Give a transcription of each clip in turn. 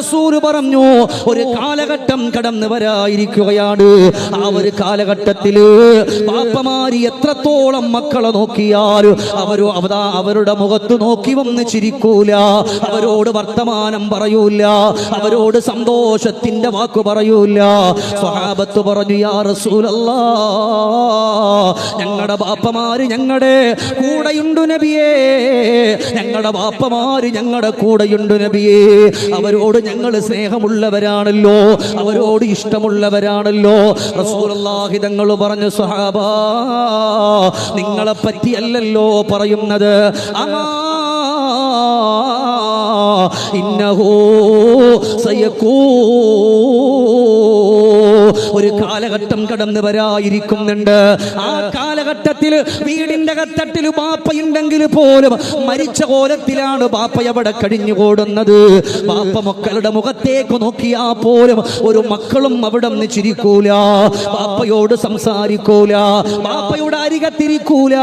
റസൂൽ പറഞ്ഞു ഒരു കാലഘട്ടം കടന്നു വരായിരിക്കുകയാണ് ആ ഒരു കാലഘട്ടത്തിൽ പാപ്പമാരി എത്രത്തോളം മക്കളെ നോക്കിയാൽ അവരോ അവതാ അവരുടെ മുഖത്ത് നോക്കി വന്ന് ചിരിക്കൂല. അവരോട് വർത്തമാനം പറയൂല. അവരോട് സന്തോഷത്തിന്റെ വാക്ക് പറയൂല. സ്വഹാബത്ത് പറഞ്ഞു യാ റസൂലല്ല ഞങ്ങളുടെ ബാപ്പമാര് ഞങ്ങളുടെ കൂടെയുണ്ട് നബിയേ. ഞങ്ങളുടെ ബാപ്പമാര് ഞങ്ങളുടെ കൂടെയുണ്ട് നബിയേ. അവരോട് ഞങ്ങൾ സ്നേഹമുള്ളവരാണല്ലോ. അവരോട് ഇഷ്ടമുള്ളവരാണല്ലോ. റസൂലുള്ളാഹി തങ്ങൾ പറഞ്ഞു സ്വഹാബാ നിങ്ങളെ പറ്റിയല്ലല്ലോ പറയുന്നത്. അമാ ഇന്നഹോ സയക്കൂ. ഒരു കാലഘട്ടം കടന്നു വരായിരിക്കുന്നുണ്ട് ആ കാലഘട്ടത്തിൽ വീടിന്റെ കത്തട്ടിൽ ബാപ്പയുണ്ടെങ്കിൽ പോലും മരിച്ച കോലത്തിലാണ് ബാപ്പ എവിടെ കഴിഞ്ഞുകൂടുന്നത് ബാപ്പ മക്കളുടെ മുഖത്തേക്ക് നോക്കിയാ പോലും ഒരു മക്കളും അവിടെ നിന്ന് ചിരിക്കൂല. ബാപ്പയോട് സംസാരിക്കൂല. ബാപ്പയുടെ അരികത്തിരിക്കൂല.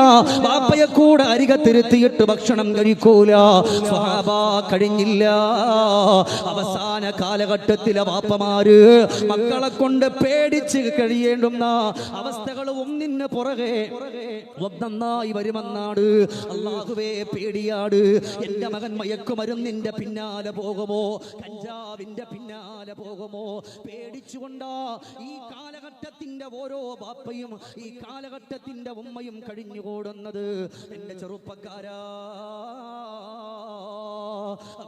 ബാപ്പയെ കൂടെ അരികത്തിരുത്തിയിട്ട് ഭക്ഷണം കഴിക്കൂല. സ്വഹാബ കഴിഞ്ഞില്ല അവസാന കാലഘട്ടത്തിലെ വാപ്പമാര് മക്കളെ കൊണ്ട് പേടിച്ച് കഴിയേണ്ടുന്ന അവസ്ഥകൾ ഒന്നിന് പുറകെ നന്നായി വരുമെന്നാണ്. അള്ളാഹുവേ പേടിയാട്. എന്റെ മകൻ മയക്കുമരുന്നിന്റെ പിന്നാലെ പോകുമോ? കഞ്ചാവിന്റെ പിന്നാലെ പോകുമോ? പേടിച്ചുകൊണ്ടാ ഈ കാലഘട്ടത്തിന്റെ ഓരോ ബാപ്പയും ഈ കാലഘട്ടത്തിന്റെ ഉമ്മയും കഴിഞ്ഞുകൂടുന്നത്. എന്റെ ചെറുപ്പക്കാരാ.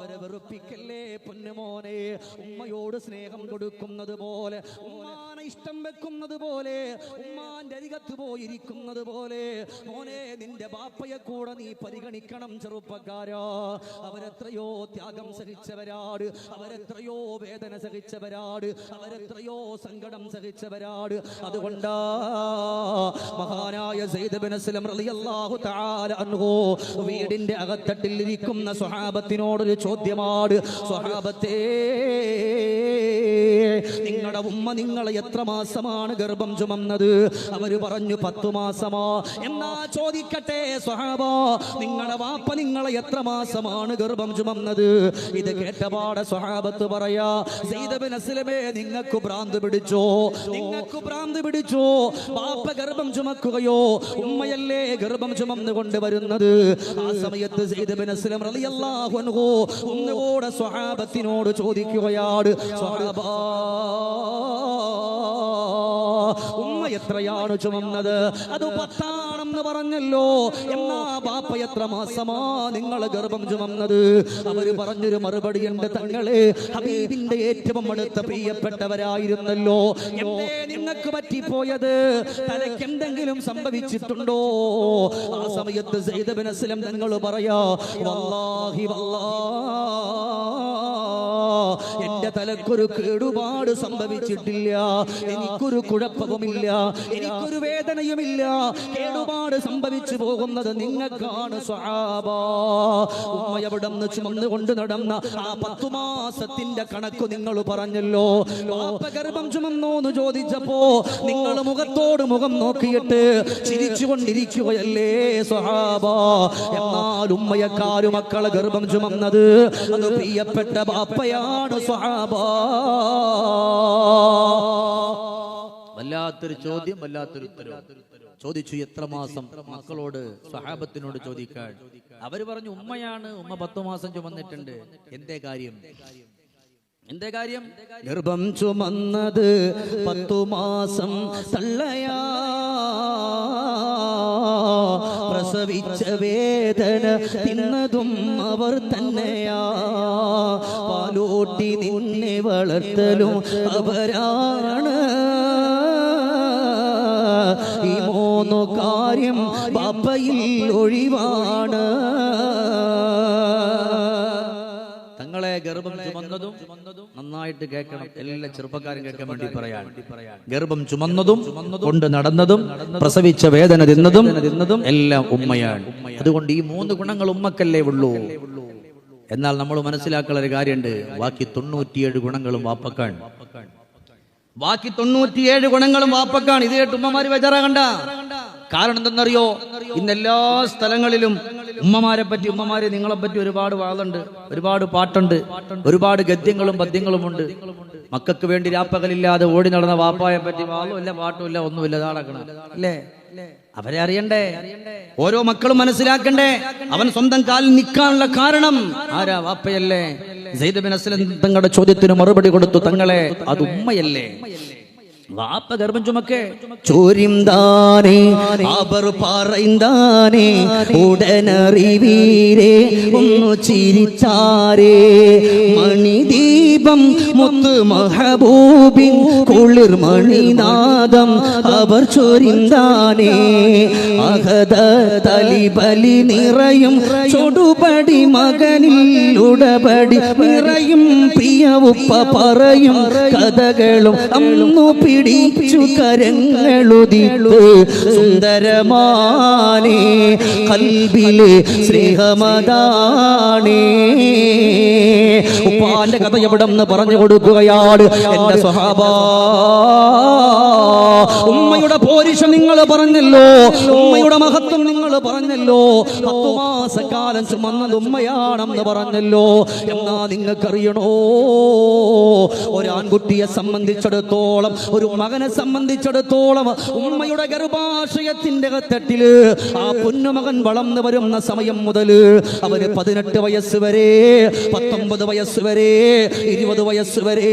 അവരെ വെറുപ്പിക്കല്ലേ പൊന്നുമോനെ? ഉമ്മയോട് സ്നേഹം കൊടുക്കുന്നത് പോലെ ഉമ്മാനെ ഇഷ്ടം വെക്കുന്നത് പോലെ ഉമ്മാന്റെ അരികത്ത് പോയിരിക്കുന്നത് പോലെ. മോനെ നിന്റെ ബാപ്പയെ കൂടെ നീ പരിഗണിക്കണം ചെറുപ്പക്കാരോ. അവരെത്രയോ ത്യാഗം സഹിച്ചവരാട് അവരെത്രയോ വേദന സഹിച്ചവരാട് അവരെത്രയോ സങ്കടം സഹിച്ചവരാട്. അതുകൊണ്ടാ മഹാനായ റളിയല്ലാഹു തആല അൻഹു വീടിന്റെ അകത്തട്ടിൽ ഇരിക്കുന്ന സ്വഹാബത്തിനോടൊരു ചോദ്യമാണ് സ്വഹാബത്തേ. നിങ്ങളുടെ ഉമ്മ നിങ്ങളെ എത്ര മാസമാണ് ഗർഭം ചുമന്നത്? അവർ പറഞ്ഞു പത്തു മാസമോ? എന്നാ ചോദിക്കട്ടെ സ്വഹാബോ നിങ്ങളുടെ വാപ്പ നിങ്ങളെ എത്ര മാസമാണ് ഗർഭം ചുമന്നത്? ഇത് കേട്ടപാടെ സ്വഹാബത്ത് പറയാ സെയ്ദബിൻ അസ്ലമേ നിങ്ങൾക്ക് ഭ്രാന്ത് പിടിച്ചോ? നിങ്ങൾക്ക് ഭ്രാന്ത് പിടിച്ചോ? വാപ്പ ഗർഭം ചുമക്കുകയോ? ഉമ്മയല്ലേ ഗർഭം ചുമന്നുകൊണ്ട് വരുന്നത് ആ സമയത്ത് സെയ്ദബിൻ അസ്ലം റളിയല്ലാഹു അൻഹു ഒന്നുകൂടെ സ്വഹാബത്തിനോട് ചോദിക്കുകയാണ് സ്വഹാബാ ഉമ്മ എത്രയാണ് ചുമന്നത്? അത് പത്താണെന്ന് പറഞ്ഞല്ലോ. എന്നാ ബാപ്പ എത്ര മാസമാ നിങ്ങൾ ഗർഭം ചുമന്നത്? അവർ പറഞ്ഞൊരു മറുപടി ഉണ്ട് തങ്ങളെ. ഹബീബിന്റെ ഏറ്റവും അടുത്ത പ്രിയപ്പെട്ടവരായിരുന്നല്ലോ. നിങ്ങൾക്ക് പറ്റിപ്പോയത്? തലയ്ക്ക് എന്തെങ്കിലും സംഭവിച്ചിട്ടുണ്ടോ? ആ സമയത്ത് സൈദബിൻ അസ്ലം തങ്ങൾ പറയാ വല്ലാഹി വല്ലാ എന്റെ തലക്കൊരു കേടുപാട് സംഭവിച്ചിട്ടില്ല. എനിക്കൊരു കുഴപ്പവുമില്ല. എനിക്കൊരു വേദനയുമില്ല. കേടുപാട് സംഭവിച്ചു പോകുന്നത് നിങ്ങൾക്കാണ് ഉമ്മ എവിടെ നിന്ന് ചുമന്നുകൊണ്ട് നടന്ന ആ പത്തു മാസത്തിന്റെ കണക്ക് നിങ്ങൾ പറഞ്ഞല്ലോ. ഗർഭം ചുമന്നോ എന്ന് ചോദിച്ചപ്പോ നിങ്ങൾ മുഖത്തോട് മുഖം നോക്കിയിട്ട് ചിരിച്ചുകൊണ്ടിരിക്കുകയല്ലേ സ്വഹാബ. എന്നാൽ ഉമ്മയെക്കാരും മക്കളെ ഗർഭം ചുമന്നത് അത് പ്രിയപ്പെട്ട ബാപ്പയാണ് സ്വഹാബ. വല്ലാത്തൊരു ചോദ്യം വല്ലാത്തൊരു ഉത്തരവ്. ചോദിച്ചു എത്ര മാസം മക്കളോട് സഹാബത്തിനോട് ചോദിക്കാൻ. അവർ പറഞ്ഞു ഉമ്മയാണ് ഉമ്മ പത്തു മാസം ചുമന്നിട്ടുണ്ട്. എന്തേ കാര്യം? എന്തേ കാര്യം? ഗർഭം ചുമന്നത് പത്തു മാസം തള്ളയാ. പ്രസവിച്ച വേദന തിന്നതും അവർ തന്നെയാ. പാലോട്ടി നിന്നെ വളർത്തലും അവരാണ്. ഈ മൂന്നു കാര്യം ബാപ്പയിൽ ഒഴിവാണ്. ഗർഭം ചുമന്നതും നന്നായിട്ട് കേൾക്കണം. എല്ലാ ചെറുപ്പക്കാരും കേൾക്കാൻ വേണ്ടി പറയാൻ ഗർഭം ചുമന്നതും കൊണ്ട് നടന്നതും പ്രസവിച്ച വേദന തിന്നതും തിന്നതും എല്ലാം ഉമ്മയാണ്. അതുകൊണ്ട് ഈ മൂന്ന് ഗുണങ്ങൾ ഉമ്മക്കല്ലേ ഉള്ളൂ. എന്നാൽ നമ്മൾ മനസ്സിലാക്കുന്ന ഒരു കാര്യമുണ്ട്. ബാക്കി തൊണ്ണൂറ്റിയേഴ് ഗുണങ്ങളും വാപ്പക്കാണ്. ബാക്കി തൊണ്ണൂറ്റിയേഴ് ഗുണങ്ങളും വാപ്പക്കാണ്. ഇത് കേട്ട് ഉമ്മമാര് ബേജാറാകണ്ട. കാരണം എന്തെന്നറിയോ? ഇന്ന് എല്ലാ സ്ഥലങ്ങളിലും ഉമ്മമാരെ പറ്റി ഉമ്മമാരെ നിങ്ങളെ പറ്റി ഒരുപാട് വാളുണ്ട് ഒരുപാട് പാട്ടുണ്ട് ഒരുപാട് ഗദ്യങ്ങളും പദ്യങ്ങളും ഉണ്ട്. മക്കൾക്ക് വേണ്ടി രാപ്പകലില്ലാതെ ഓടി നടന്ന വാപ്പായെ പറ്റി വാദമില്ല പാട്ടുമില്ല ഒന്നുമില്ല ഇതാളക്കണം അല്ലേ? അവരെ അറിയണ്ടേ? ഓരോ മക്കളും മനസ്സിലാക്കണ്ടേ? അവൻ സ്വന്തം കാലിൽ നിൽക്കാനുള്ള കാരണം ആരാ വാപ്പയല്ലേ? തങ്ങളുടെ ചോദ്യത്തിന് മറുപടി കൊടുത്തു തങ്ങളെ അത് ഉമ്മയല്ലേ? വാപ്പ ഗർഭം ചുമക്കേ ചൊരിന്താനേ അവർ പറയുന്താനേ ഉടനറിവീരേ ഒന്നു ചിരിച്ചാരേ. മണിദീപം മുത്ത് മഹബൂബിൻ കുളിർ മണിനാദം അവർ ചൊരിന്താനേ അഹദ തലിബലി നിറയും ചൊടുപടി മകനിൽ ഉടപടി നിറയും പ്രിയ ഉപ്പ പറയും കഥകളും അന്നു പിടിച്ചു കരങ്ങളുതിട്ട് സുന്ദരമാനേ കൽബിലെ സ്നേഹമതാണേ. ഉപ്പാന്റെ കഥ എവിടെ നിന്ന് പറഞ്ഞു കൊടുക്കുകയാണ് എന്റെ സ്വഹാബ. ഉമ്മയുടെ പോരിഷ നിങ്ങൾ പറഞ്ഞല്ലോ. ഉമ്മയുടെ മഹത്വം നിങ്ങൾ പറഞ്ഞല്ലോ. പത്തു മാസക്കാലം ചുമന്നത് ഉമ്മയാണെന്ന് പറഞ്ഞല്ലോ. എന്നാ നിങ്ങൾക്കറിയണോ? ഒരാൺകുട്ടിയെ സംബന്ധിച്ചിടത്തോളം ഒരു മകനെ സംബന്ധിച്ചിടത്തോളം ഉമ്മയുടെ ഗർഭാശയത്തിന്റെ തട്ടിൽ ആ പൊന്നുമകൻ വളർന്നു വരുന്ന സമയം മുതൽ അവർ പതിനെട്ട് വയസ്സ് വരെ പത്തൊമ്പത് വയസ്സ് വരെ ഇരുപത് വയസ്സ് വരെ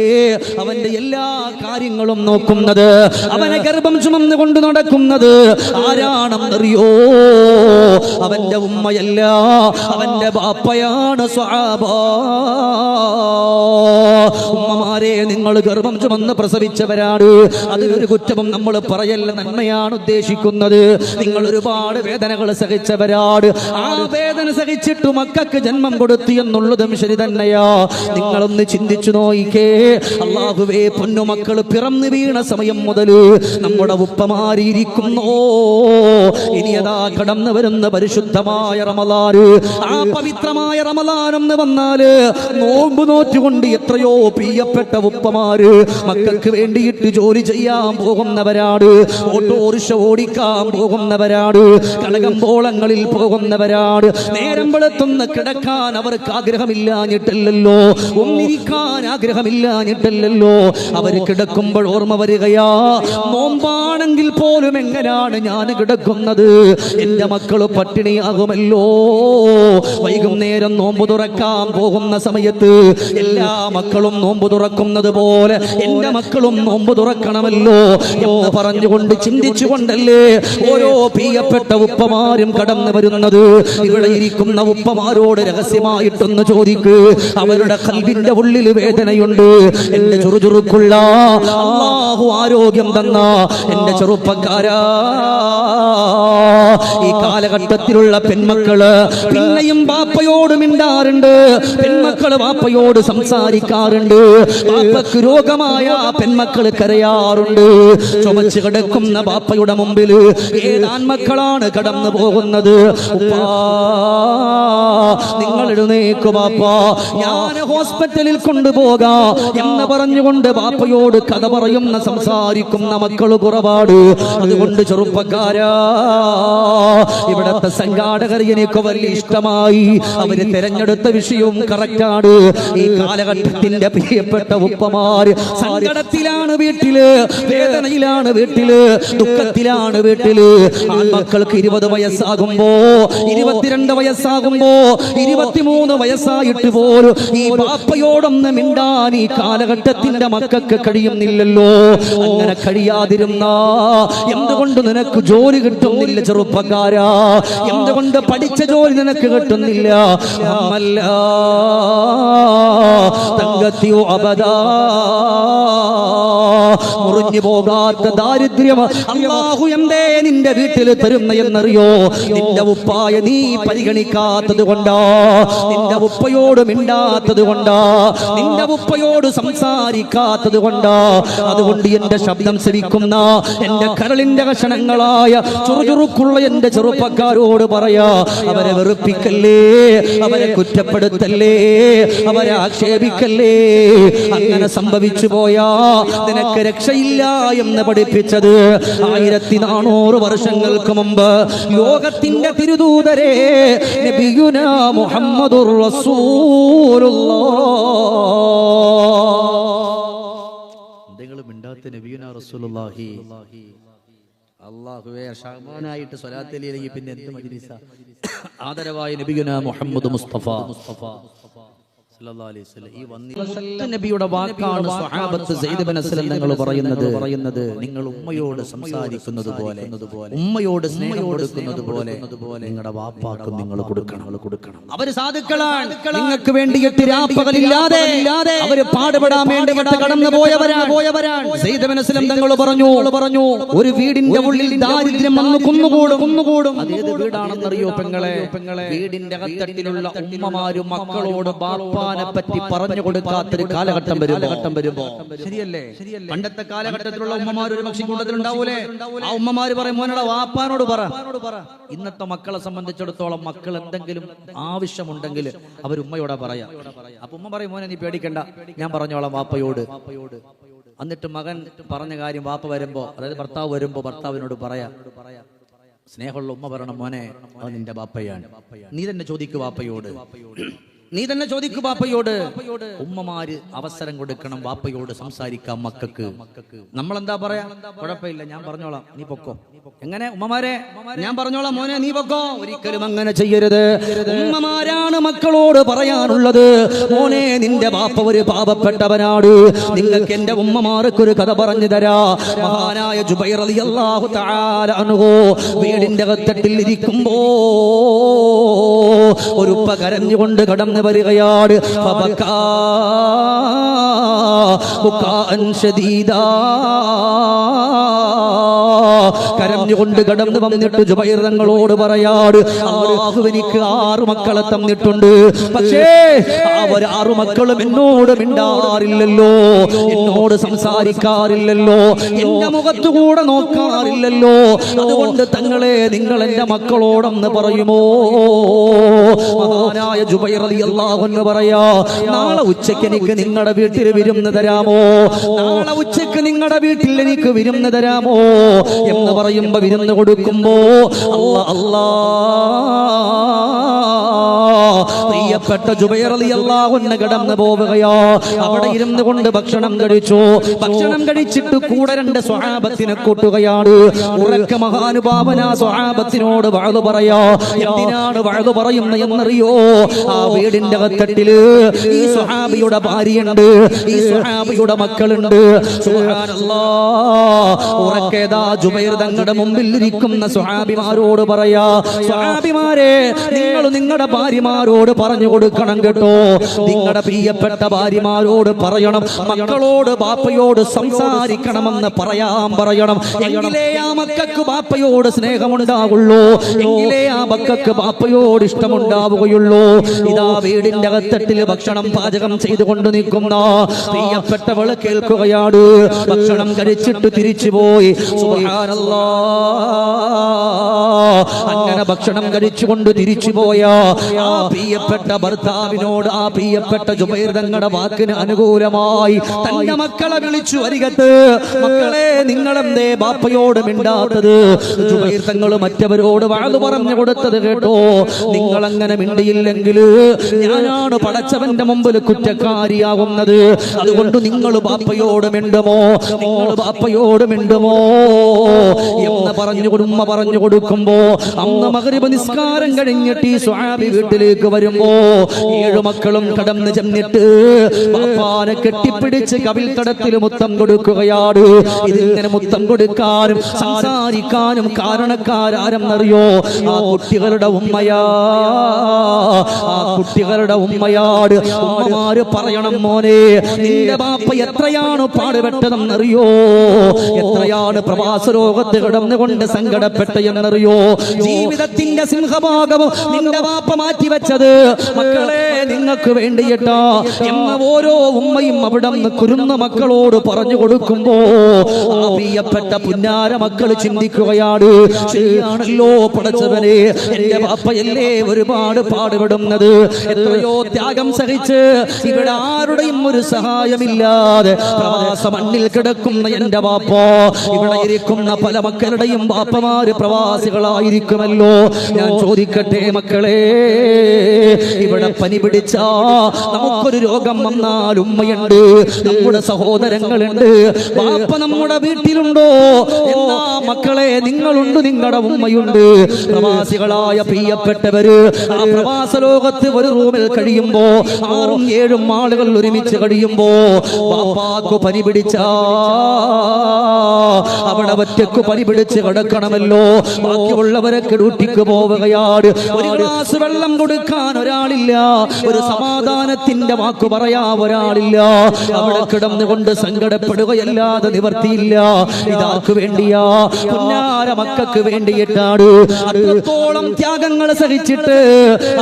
അവന്റെ എല്ലാ കാര്യങ്ങളും നോക്കുന്നത്. അവനെ ഗർഭം ചുമന്ന് കൊണ്ട് നടക്കുന്നത് ആരാണെന്നറിയോ? അവന്റെ ഉമ്മയല്ല അവന്റെ ബാപ്പയാണ് സ്വാബ ഉമ്മമാരെ നിങ്ങൾ ഗർഭം ചുമന്ന് പ്രസവിച്ചവരാണ്. അതിലൊരു കുറ്റവും നമ്മൾ പറയല്ല നന്മയാണ് ഉദ്ദേശിക്കുന്നത്. നിങ്ങൾ ഒരുപാട് വേദനകൾ സഹിച്ചവരാണ്. ആ വേദന സഹിച്ചിട്ട് മക്കൾക്ക് ജന്മം കൊടുത്തു എന്നുള്ളതും ശരി തന്നെയാ. നിങ്ങളൊന്ന് ചിന്തിച്ചു നോയിക്കേ. അള്ളാഹുവേ പൊന്നുമക്കൾ പിറന്നു വീണ സമയം മുതൽ നമ്മുടെ ഉപ്പമാരിയിരിക്കുന്നോ ഇനി അതാ കടന്നു വരുന്ന പരിശുദ്ധമായ റമലാന് ആ പവിത്രമായ റമലാനെന്ന് വന്നാൽ നോമ്പ് നോറ്റുകൊണ്ട് എത്രയോ പ്രിയപ്പെട്ട ഉപ്പമാര് മക്കൾക്ക് വേണ്ടിയിട്ട് ജോലി ചെയ്യാൻ പോകുന്നവരാണ് ഓട്ടോറിക്ഷ ഓടിക്കാൻ പോകുന്നവരാണ് കടകമ്പോളങ്ങളിൽ പോകുന്നവരാണ്. നേരം വെളുത്തുന്ന കിടക്കാൻ അവർക്ക് ആഗ്രഹമില്ലാഞ്ഞിട്ടില്ലല്ലോ ഒന്നിരിക്കാൻ ആഗ്രഹമില്ലാഞ്ഞിട്ടില്ലല്ലോ. അവർ കിടക്കുമ്പോൾ ഓർമ്മ വരികയാ നോമ്പാണെങ്കിൽ പോലും എങ്ങനെയാണ് ഞാൻ കിടക്കുന്നത്? എന്റെ മക്കൾ പട്ടിണിയാകുമല്ലോ. വൈകുന്നേരം നോമ്പ് തുറക്കാൻ പോകുന്ന സമയത്ത് എല്ലാ മക്കളും നോമ്പ് തുറക്കുന്നത് പോലെ എന്റെ മക്കളും നോമ്പ് തുറക്കണമല്ലോ എന്ന് പറഞ്ഞുകൊണ്ട് ചിന്തിച്ചുകൊണ്ടല്ലേ ഓരോ പ്രിയപ്പെട്ട ഉപ്പമാരും കടന്നു വരുന്നത്? ഇവിടെ ഇരിക്കുന്ന ഉപ്പമാരോട് രഹസ്യമായിട്ടൊന്ന് ചോദിക്ക്. അവരുടെ കൽവിന്റെ ഉള്ളിൽ വേദനയുണ്ട്. എന്റെ ചുറുചുറുക്കുള്ള ആരോഗ്യം തന്ന എന്റെ ചെറുപ്പക്കാരാ. ഈ കാലഘട്ടത്തിലുള്ള പെൺമക്കൾ പിന്നെയും ബാപ്പയോട് മിണ്ടാറുണ്ട്. പെൺമക്കൾ ബാപ്പയോട് സംസാരിക്കാറുണ്ട്. ബാപ്പക്ക് രോഗമായ പെൺമക്കൾ കരയാറുണ്ട്. ചുമച്ച് കിടക്കുന്ന ബാപ്പയുടെ മുമ്പിൽ ഏതാൻ മക്കളാണ് കടന്നു പോകുന്നത്? നിങ്ങൾ എഴുന്നേക്കു ബാപ്പ ഞാൻ ഹോസ്പിറ്റലിൽ കൊണ്ടുപോകാം എന്ന് പറഞ്ഞുകൊണ്ട് ബാപ്പയോട് കഥ പറയുന്ന സംസാരിക്കുന്ന മക്കൾ കുറവാട് അതുകൊണ്ട് ചെറുപ്പക്കാരാ ഇവിടത്തെ സംഘാടകർ എനിക്ക് വലിയ ഇഷ്ടമായി. അവർ തെരഞ്ഞെടുത്ത വിഷയവും കറക്റ്റാണ് ഈ കാലഘട്ടത്തിന്റെ പ്രിയപ്പെട്ട ഉപ്പമാര് സങ്കടത്തിലാണ് വീട്ടിൽ വേദനയിലാണ് വീട്ടിൽ ദുഃഖത്തിലാണ് വീട്ടിൽ. ആൺമക്കൾക്ക് ഇരുപത് വയസ്സാകുമ്പോ ഇരുപത്തിരണ്ട് വയസ്സാകുമ്പോ ഇരുപത്തിമൂന്ന് വയസ്സായിട്ട് പോലും ഈ ബാപ്പയോടൊന്ന് മിണ്ടാൻ ഈ കാലഘട്ടത്തിന്റെ മക്കൾക്ക് കഴിയുന്നില്ലല്ലോ. അങ്ങനെ കഴിയാതിരുന്ന. എന്തുകൊണ്ട് നിനക്ക് ജോലി കിട്ടുന്നില്ല ചെറുപ്പക്കാരാ എന്തുകൊണ്ട് പഠിച്ച ജോലി നിനക്ക് കിട്ടുന്നില്ല? അമ്മല്ല. തങ്കത്തിയോ അബദാ. മുറിഞ്ഞു പോകാത്ത ദാരിദ്ര്യം അള്ളാഹു എന്തേ നിന്റെ വീട്ടിൽ തരുന്ന എന്നറിയോ? നിന്റെ ഉപ്പായ നീ പരിഗണിക്കാത്തത് കൊണ്ടാ. നിന്റെ ഉപ്പയോട് മിണ്ടാത്തത് കൊണ്ടാ. നിന്റെ ഉപ്പയോട് സംസാരിക്കാത്തത് കൊണ്ടാ. അതുകൊണ്ട് എന്റെ ശബ്ദം ശ്രവിക്കുന്ന എന്റെ കരളിന്റെ കഷണങ്ങളായ ചുറുചുറുക്കുള്ള എന്റെ ചെറുപ്പക്കാരോട് പറയാ അവരെ വെറുപ്പിക്കല്ലേ? അവരെ കുറ്റപ്പെടുത്തല്ലേ? അവരെ ആക്ഷേപിക്കല്ലേ? അങ്ങനെ സംഭവിച്ചു പോയാ നിനക്ക് രക്ഷയില്ല എന്ന് പഠിപ്പിച്ചത് ആയിരത്തി നാനൂറ് വർഷങ്ങൾക്ക് മുമ്പ് ലോകത്തിന്റെ തിരുദൂതരെ നബിയുന നിങ്ങൾ റസൂലുള്ളാഹി. അള്ളാഹുവേ പിന്നെ എന്ത് മജ്ലിസ? ആദരവായ നബിയുന മുഹമ്മദ് മുസ്തഫ മുസ്തഫ. നബിയുടെ വാക്കാണ് അസ്ലം നിങ്ങൾ പറയുന്നത് പറയുന്നത് നിങ്ങൾ ഉമ്മയോട് സംസാരിക്കുന്നത് പോലെ ഉമ്മയോട് സ്നേഹം കൊടുക്കുന്നത് പോലെ നിങ്ങളുടെ വാപ്പാക്കും നിങ്ങൾ കൊടുക്കണം. കൊടുക്കണം. അവർ സാധുക്കളാണ്. നിങ്ങൾക്ക് വേണ്ടി രാപ്പകലില്ലാതെ അവർ പാടുപെടാൻ വേണ്ടി കടന്നു പോയവരാണ് പോയവരാണ് തങ്ങൾ പറഞ്ഞു പറഞ്ഞു ഒരു വീടിന്റെ ഉള്ളിൽ ദാരിദ്ര്യം വന്ന് കുന്നുകൂടും. കുന്നുകൂടും. അതേത് വീടാണെന്നറിയോ പെങ്ങളെ പെങ്ങളെ? വീടിന്റെ അകത്തട്ടിലുള്ള ഉമ്മമാരും മക്കളോട് ബാപ്പാനെ പറ്റി പറഞ്ഞു കൊടുക്കാത്തൊരു കാലഘട്ടം കാലഘട്ടം വരുമ്പോ ശരിയല്ലേ? പണ്ടത്തെ കാലഘട്ടത്തിലുള്ള ഉമ്മമാർ ഒരു പക്ഷി കൂട്ടത്തിലുണ്ടാവൂലേ ആ ഉമ്മമാര് പറയും മോനോട് വാപ്പാനോട് പറ. ഇന്നത്തെ മക്കളെ സംബന്ധിച്ചിടത്തോളം മക്കൾ എന്തെങ്കിലും ആവശ്യമുണ്ടെങ്കിൽ അവർ ഉമ്മയോടെ പറയാ. അപ്പൊ ഉമ്മ പറയും മോനെ നീ പേടിക്കണ്ട. ഞാൻ പറഞ്ഞോളാം വാപ്പയോട്. എന്നിട്ട് മകൻ പറഞ്ഞ കാര്യം വാപ്പ വരുമ്പോ അതായത് ഭർത്താവ് വരുമ്പോ ഭർത്താവിനോട് പറയാ. സ്നേഹമുള്ള ഉമ്മ പറയണം മോനെ അവൻ നിന്റെ ബാപ്പയാണ് നീ തന്നെ ചോദിക്കു വാപ്പയോട്. നീ തന്നെ ചോദിക്കു ബാപ്പയോട് ഉമ്മമാര് അവസരം കൊടുക്കണം ബാപ്പയോട് സംസാരിക്കാം മക്കൾക്ക്. നമ്മളെന്താ പറയാ? കുഴപ്പമില്ല ഞാൻ പറഞ്ഞോളാം. നീ പൊക്കോ. എങ്ങനെ? ഉമ്മമാരെ ഞാൻ പറഞ്ഞോളാം മോനെ നീ പൊക്കോ. ഒരിക്കലും അങ്ങനെ ചെയ്യരുത്. ഉമ്മമാരാണ് മക്കളോട് പറയാനുള്ളത്. മോനെ നിന്റെ ബാപ്പ ഒരു പാപപ്പെട്ടവനാണ് നിങ്ങൾക്ക് എന്റെ ഉമ്മമാർക്ക് ഒരു കഥ പറഞ്ഞു തരാ. മഹാനായ ജുബൈർ അലി അൻഹു വീടിന്റെ കത്തട്ടിൽ ഇരിക്കുമ്പോ ഒരു കരഞ്ഞുകൊണ്ട് കടന്നു വരികയാണ്. ഫബക്കാ ശദീദാ. കരഞ്ഞുകൊണ്ട് കടന്നു വന്നിട്ട് ജുബൈർ തങ്ങളോട് പറയാട് അള്ളാഹു എനിക്ക് ആറു മക്കളെ തന്നിട്ടുണ്ട്. പക്ഷേ അവർ ആറു മക്കളും എന്നോട് മിണ്ടാറില്ലല്ലോ എന്നോട് സംസാരിക്കാറില്ലല്ലോ എന്റെ മുഖത്തുകൂടെ നോക്കാറില്ലല്ലോ. അതുകൊണ്ട് തങ്ങളെ നിങ്ങൾ എന്റെ മക്കളോടൊന്ന് പറയുമോ? മഹാനായ ജുബൈർ റളിയല്ലാഹു അൻഹു പറയാ നാളെ ഉച്ചയ്ക്ക് എനിക്ക് നിങ്ങളുടെ വീട്ടിൽ വിരുന്ന് തരാമോ? നാളെ ഉച്ചയ്ക്ക് നിങ്ങളുടെ വീട്ടിൽ എനിക്ക് വിരുന്ന് തരാമോ? എന്ന് പറയുമ്പോ വിരുന്ന് കൊടുക്കുമ്പോ അല്ല അല്ലാ. പ്രിയപ്പെട്ട ജുബൈർ അലി അൻഹു കടന്നു പോവുകയോ? അവിടെ ഇരുന്നു കൊണ്ട് ഭക്ഷണം കഴിച്ചു. ഭക്ഷണം കഴിച്ചിട്ട് കൂടെ രണ്ട് സ്വഹാബത്തിനെ കൂട്ടുകയാണ്. ഉറക്ക മഹാനുഭാവന സ്വഹാബത്തിനോട് വാഴു പറയാ? എന്തിനാണ് വാഴു പറയുന്നത് എന്നറിയോ? ആ വീടിന്റെ അകത്തട്ടിൽ ഈ സ്വഹാബിയുടെ ഭാര്യയുണ്ട്. ഈ സ്വഹാബിയുടെ മക്കളുണ്ട്. ഉറക്കേതാ ജുബൈർ തങ്ങളുടെ മുമ്പിൽ ഇരിക്കുന്ന സ്വഹാബിമാരോട് പറയാ സ്വഹാബിമാരെ നിങ്ങൾ നിങ്ങളുടെ ഭാര്യമാരോട് പറഞ്ഞു കൊടുക്കണം കേട്ടോ. നിങ്ങളുടെ പ്രിയപ്പെട്ട ഭാര്യമാരോട് പറയണം. മക്കളോട് ബാപ്പയോട് സംസാരിക്കണമെന്ന് പറയാൻ പറയണം. എങ്കിലേ ആ മക്കൾക്ക് ബാപ്പയോട് സ്നേഹമുണ്ടാകുള്ളൂ എങ്കിലേ ആ മക്കൾക്ക് ബാപ്പയോട് ഇഷ്ടമുണ്ടാവുകയുള്ളൂ. ഇതാ വീടിന്റെ അകത്തട്ടിൽ ഭക്ഷണം പാചകം ചെയ്തുകൊണ്ട് നിൽക്കുന്ന പ്രിയപ്പെട്ടവൾ കേൾക്കുകയാണ്. ഭക്ഷണം കഴിച്ചിട്ട് തിരിച്ചുപോയി അങ്ങനെ ഭക്ഷണം കഴിച്ചുകൊണ്ട് തിരിച്ചുപോയ ആ പ്രിയപ്പെട്ട ഭർത്താവിനോട് ആ പ്രിയപ്പെട്ട ജുബൈർ തങ്ങളുടെ വാക്കിന് അനുകൂലമായി തന്റെ മക്കളെ വിളിച്ചു അരികത്ത്. മക്കളെ നിങ്ങളെന്തേ ബാപ്പയോട് മിണ്ടാത്തത്? ജുബൈർ തങ്ങൾ മറ്റവരോട് വാഴ് പറഞ്ഞു കൊടുത്തത് കേട്ടോ. നിങ്ങൾ അങ്ങനെ മിണ്ടിയില്ലെങ്കിൽ ഞാനാണ് പടച്ചവന്റെ മുമ്പിൽ കുറ്റക്കാരിയാവുന്നത്. അതുകൊണ്ട് നിങ്ങൾ ബാപ്പയോട് മിണ്ടുമോ? നിങ്ങൾ ബാപ്പയോട് മിണ്ടുമോ? എന്ന് പറഞ്ഞു കൊടുമ്മ പറഞ്ഞു കൊടുക്കുമ്പോ അന്ന് മകരിബ് നിസ്കാരം കഴിഞ്ഞിട്ട് ഈ സ്വാമി വീട്ടിലേക്ക് വരുമ്പോ ഏഴു മക്കളും കടന്നു ചെന്നിട്ട് പാപ്പാനെ കെട്ടിപ്പിടിച്ച് കവിൽ തടത്തിൽ മുത്തം കൊടുക്കുകയാണ്. ഇതിങ്ങനെ മുത്തം കൊടുക്കാനും സംസാരിക്കാനും കാരണക്കാരാരെന്നറിയോ? ആ കുട്ടികളുടെ ഉമ്മയാ. ആ കുട്ടികളുടെ ഉമ്മയാട്. ഉമ്മമാര് പറയണം മോനെ നിന്റെ ബാപ്പ എത്രയാണ് പാടുപെട്ടതെന്നറിയോ? എത്രയാണ് പ്രവാസ രോഗത്ത് കിടന്നുകൊണ്ട് സങ്കടപ്പെട്ട എന്നറിയോ? ജീവിതത്തിന്റെ സിംഹഭാഗവും നിന്റെ ബാപ്പ മാറ്റി വെച്ച പഠിപ്പിച്ചത് മക്കളെ നിങ്ങൾക്ക് വേണ്ടിയിട്ടോ. എന്ന ഓരോ ഉമ്മയും അവിടെ നിന്ന് കുരുന്ന മക്കളോട് പറഞ്ഞു കൊടുക്കുമ്പോ ആ പ്രിയപ്പെട്ട പുന്നാര മക്കൾ ചിന്തിക്കുകയാണ്. ശരിയാണല്ലോ പടച്ചവനെ എന്റെ പാപ്പയല്ലേ ഒരുപാട് പാടുപെടുന്നത്. എത്രയോ ത്യാഗം സഹിച്ച് ഇവിടെ ആരുടെയും ഒരു സഹായമില്ലാതെ പ്രവാസ മണ്ണിൽ കിടക്കുന്ന എന്റെ ബാപ്പ ഇവിടെ ഇരിക്കുന്ന പല മക്കളുടെയും പാപ്പമാര് പ്രവാസികളായിരിക്കുമല്ലോ. ഞാൻ ചോദിക്കട്ടെ മക്കളെ? ഇവിടെ പനി പിടിച്ച നമുക്കൊരു രോഗം വന്നാൽ ഉമ്മയുണ്ട് നമ്മുടെ സഹോദരങ്ങളുണ്ട്. ബാപ്പ നമ്മുടെ വീട്ടിലുണ്ടോ? എന്നാ മക്കളെ നിങ്ങളുണ്ട് നിങ്ങളുടെ ഉമ്മയുണ്ട്. പ്രവാസികളായ പ്രിയപ്പെട്ടവര് ആ പ്രവാസ ലോകത്ത് ഒരു റൂമിൽ കഴിയുമ്പോ ആറും ഏഴും ആളുകൾ ഒരുമിച്ച് കഴിയുമ്പോ ബാപ്പാക്ക് പനി പിടിച്ച. അവിടെ ഒറ്റയ്ക്ക് പനി പിടിച്ച് കിടക്കണമല്ലോ. ബാക്കിയുള്ളവരൊക്കെ ഡ്യൂട്ടിക്ക് പോവുകയാണ്. ഒരു ഗ്ലാസ് വെള്ളം കൊടുക്കാൻ ഒരാളില്ല. ഒരു സമാധാനത്തിന്റെ വാക്ക് പറയാ ഒരാളില്ല. അവിടെ കിടന്നുകൊണ്ട് സങ്കടപ്പെടുകയല്ലാതെ നിവർത്തിയില്ല. ഇതാർക്ക് വേണ്ടിയാ? പുന്നാര മക്കൾക്ക് വേണ്ടിയിട്ടാണ് അത്രത്തോളം ത്യാഗങ്ങൾ സഹിച്ചിട്ട്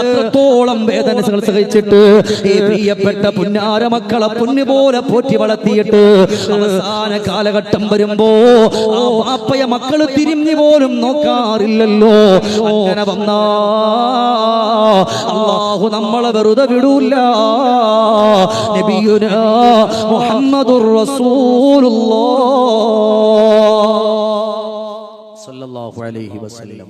അത്രത്തോളം വേദനകൾ സഹിച്ചിട്ട് ഈ പ്രിയപ്പെട്ട പുന്നാര മക്കളെ പൊന്നുപോലെ പോറ്റി വളർത്തിയിട്ട് അവസാന കാലഘട്ടം വരുമ്പോ ആ പാപ്പയ മക്കൾ തിരിഞ്ഞു പോലും നോക്കാറില്ലല്ലോ. അങ്ങനെ വന്നാ അള്ളാഹു നമ്മളെ വെറുതെ വിടൂല്ല നബിയുന മുഹമ്മദുർ റസൂലുള്ളാഹ് സല്ലല്ലാഹു അലൈഹി വസല്ലം.